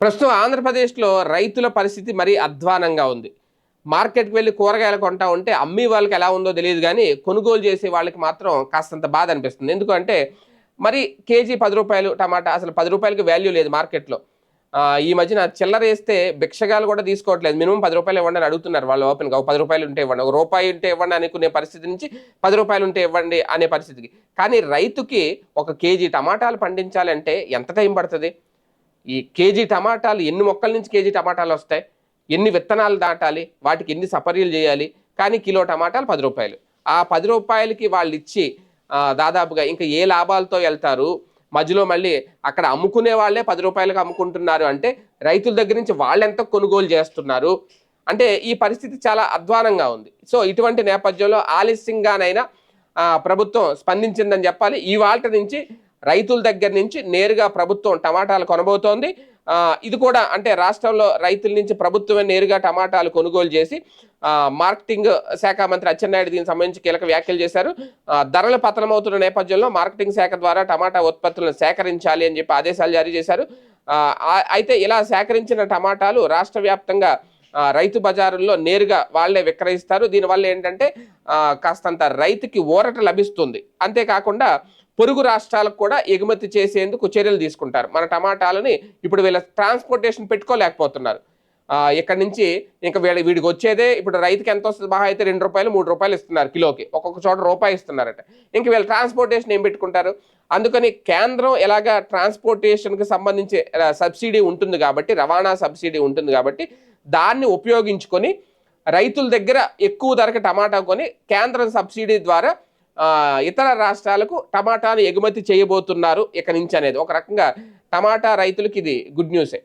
ప్రస్తుతం ఆంధ్రప్రదేశ్లో రైతుల పరిస్థితి మరీ అధ్వానంగా ఉంది. మార్కెట్కి వెళ్ళి కూరగాయలు కొంటా ఉంటే అమ్మి వాళ్ళకి ఎలా ఉందో తెలియదు కానీ కొనుగోలు చేసే వాళ్ళకి మాత్రం కాస్తంత బాధ అనిపిస్తుంది. ఎందుకంటే మరి కేజీ పది రూపాయలు టమాటా అసలు పది రూపాయలకి వాల్యూ లేదు మార్కెట్లో. ఈ మధ్యన చిల్లర వేస్తే భిక్షగాలు కూడా తీసుకోవట్లేదు. మినిమం పది రూపాయలు ఇవ్వండి అని అడుగుతున్నారు వాళ్ళు ఓపెన్గా. ఒక పది రూపాయలు ఉంటే ఇవ్వండి ఒక రూపాయి ఉంటే ఇవ్వండి అనుకునే పరిస్థితి నుంచి పది రూపాయలు ఉంటే ఇవ్వండి అనే పరిస్థితికి. కానీ రైతుకి ఒక కేజీ టమాటాలు పండించాలంటే ఎంత టైం పడుతుంది? ఈ కేజీ టమాటాలు ఎన్ని మొక్కల నుంచి కేజీ టమాటాలు వస్తాయి? ఎన్ని విత్తనాలు దాటాలి వాటికి ఎన్ని సపర్యలు చేయాలి? కానీ కిలో టమాటాలు పది రూపాయలు. ఆ పది రూపాయలకి వాళ్ళు ఇచ్చి దాదాపుగా ఇంకా ఏ లాభాలతో వెళ్తారు? మధ్యలో మళ్ళీ అక్కడ అమ్ముకునే వాళ్ళే పది రూపాయలకు అమ్ముకుంటున్నారు అంటే రైతుల దగ్గర నుంచి వాళ్ళెంత కొనుగోలు చేస్తున్నారు? అంటే ఈ పరిస్థితి చాలా అధ్వానంగా ఉంది. సో ఇటువంటి నేపథ్యంలో ఆలస్యంగానైనా ప్రభుత్వం స్పందించిందని చెప్పాలి. ఈ వాల్ట నుంచి రైతుల దగ్గర నుంచి నేరుగా ప్రభుత్వం టమాటాలు కొనబోతోంది. ఇది కూడా అంటే రాష్ట్రంలో రైతుల నుంచి ప్రభుత్వమే నేరుగా టమాటాలు కొనుగోలు చేసి మార్కెటింగ్ శాఖ మంత్రి అచ్చెన్నాయుడు దీనికి సంబంధించి కీలక వ్యాఖ్యలు చేశారు. ధరలు పతనమవుతున్న నేపథ్యంలో మార్కెటింగ్ శాఖ ద్వారా టమాటా ఉత్పత్తులను సేకరించాలి అని చెప్పి ఆదేశాలు జారీ చేశారు. అయితే ఇలా సేకరించిన టమాటాలు రాష్ట్ర వ్యాప్తంగా రైతు బజారుల్లో నేరుగా వాళ్ళే విక్రయిస్తారు. దీనివల్ల ఏంటంటే కాస్తంత రైతుకి ఊరట లభిస్తుంది. అంతేకాకుండా పొరుగు రాష్ట్రాలకు కూడా ఎగుమతి చేసేందుకు చర్యలు తీసుకుంటారు. మన టమాటాలని ఇప్పుడు వీళ్ళ ట్రాన్స్పోర్టేషన్ పెట్టుకోలేకపోతున్నారు. ఇక్కడి నుంచి ఇంకా వీళ్ళ వీడికి వచ్చేదే ఇప్పుడు రైతుకి ఎంత వస్తుంది? బాగా అయితే రెండు రూపాయలు మూడు రూపాయలు ఇస్తున్నారు కిలోకి. ఒక్కొక్క చోట రూపాయి ఇస్తున్నారట. ఇంక వీళ్ళ ట్రాన్స్పోర్టేషన్ ఏం పెట్టుకుంటారు? అందుకని కేంద్రం ఎలాగ ట్రాన్స్పోర్టేషన్కి సంబంధించి సబ్సిడీ ఉంటుంది కాబట్టి రవాణా సబ్సిడీ ఉంటుంది కాబట్టి దాన్ని ఉపయోగించుకొని రైతుల దగ్గర ఎక్కువ ధరకు టమాటా కొని కేంద్రం సబ్సిడీ ద్వారా ఇతర రాష్ట్రాలకు టమాటాను ఎగుమతి చేయబోతున్నారు ఇక నుంచి అనేది. ఒక రకంగా టమాటా రైతులకు ఇది గుడ్ న్యూసే